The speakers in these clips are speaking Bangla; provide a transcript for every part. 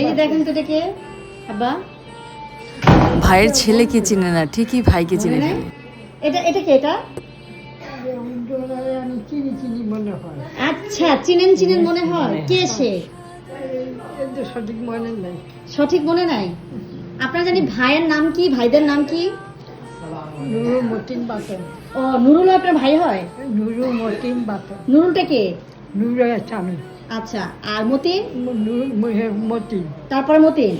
এই দেখেন তো এটা কে আব্বা। ভাইয়ের ছেলেকে চিনে না? ঠিকই ভাইকে চিনে ফেলে এটা এটা কে এটা? আমি চিনি চিনি মনে হয় আচ্ছা চিনেন চিনেন মনে হয়। কে সে? সঠিক মনে নেই। সঠিক মনে নাই আপনার জানি ভাইয়ের নাম কি? ভাইদের নাম কি? নুরু মতিন বাতন ও নুরুল আপনার ভাই হয়? নুরু মতিন বাতন। নুরুলটা কে? নুরু স্বামী আচ্ছা আর মতিন? নুরু মতিন। তারপর মতিন?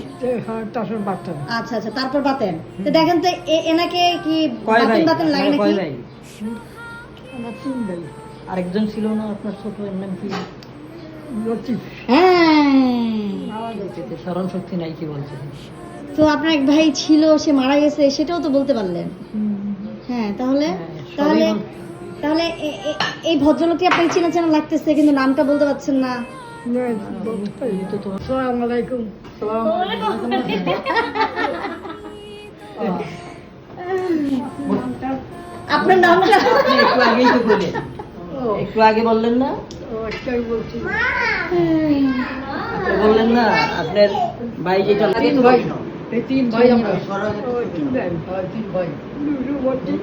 তারপর বাতন আচ্ছা আচ্ছা তারপর বাতেন তো দেখেন তো এনাকে কি বাতেন বাতেন লাগে নাকি? আরেকজন ছিল না আপনার ছোট এর নাম কি? লতিফ। হ্যাঁ। স্মরণ শক্তি নাই কি বলছে? তো আপনার এক ভাই ছিল সে মারা গেছে সেটাও তো বলতে পারলেন। হ্যাঁ তাহলে? হ্যাঁ, তাহলে তাহলে এই ভদ্রলোককে আপনার চেনা চেনা লাগতেছে কিন্তু নামটা বলতে পারছেন না। আপনার নামটা একটু আগেই তো বললেন একটু আগে বললেন না? ও একটাই বলছি। বললেন না আপনার ভাই যেটা ভাই। তিন ভাই আমরা। তিন ভাই তিন ভাই নুরু মতিন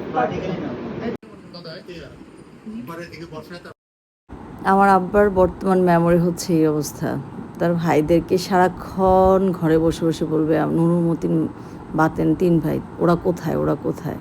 আমার আব্বার বর্তমান মেমোরি হচ্ছে এই অবস্থা। তার ভাইদেরকে সারাক্ষণ ঘরে বসে বসে বলবে নুরুমতিন বাতেন তিন ভাই, ওরা কোথায় ওরা কোথায়?